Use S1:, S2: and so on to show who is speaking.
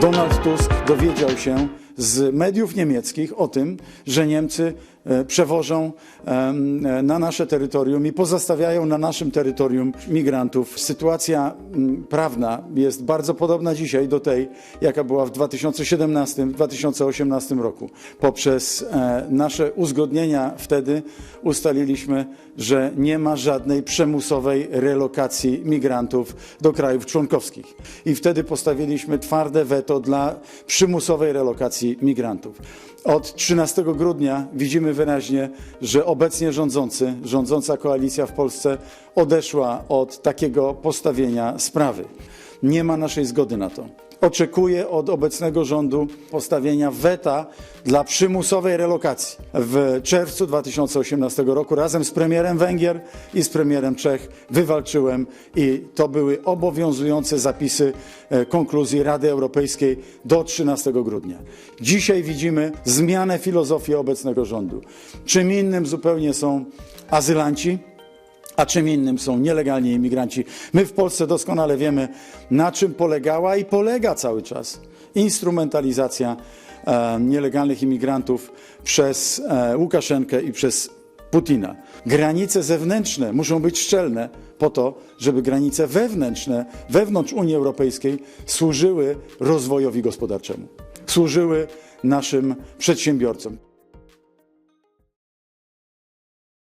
S1: Donald Tusk dowiedział się z mediów niemieckich o tym, że Niemcy przewożą em, e, na nasze terytorium i pozostawiają na naszym terytorium migrantów. Sytuacja mm, prawna jest bardzo podobna dzisiaj do tej, jaka była w 2017-2018 roku. Poprzez e, nasze uzgodnienia wtedy ustaliliśmy, że nie ma żadnej przymusowej relokacji migrantów do krajów członkowskich. I wtedy postawiliśmy twarde weto dla przymusowej relokacji migrantów. Od 13 grudnia widzimy wyraźnie, że obecnie rządzący, rządząca koalicja w Polsce odeszła od takiego postawienia sprawy. Nie ma naszej zgody na to. Oczekuję od obecnego rządu postawienia weta dla przymusowej relokacji. W czerwcu 2018 roku razem z premierem Węgier i z premierem Czech wywalczyłem i to były obowiązujące zapisy e, konkluzji Rady Europejskiej do 13 grudnia. Dzisiaj widzimy zmianę filozofii obecnego rządu. Czym innym zupełnie są azylanci, a czym innym są nielegalni imigranci. My w Polsce doskonale wiemy, na czym polegała i polega cały czas instrumentalizacja e, nielegalnych imigrantów przez e, Łukaszenkę i przez Putina. Granice zewnętrzne muszą być szczelne po to, żeby granice wewnętrzne, wewnątrz Unii Europejskiej służyły rozwojowi gospodarczemu, służyły naszym przedsiębiorcom.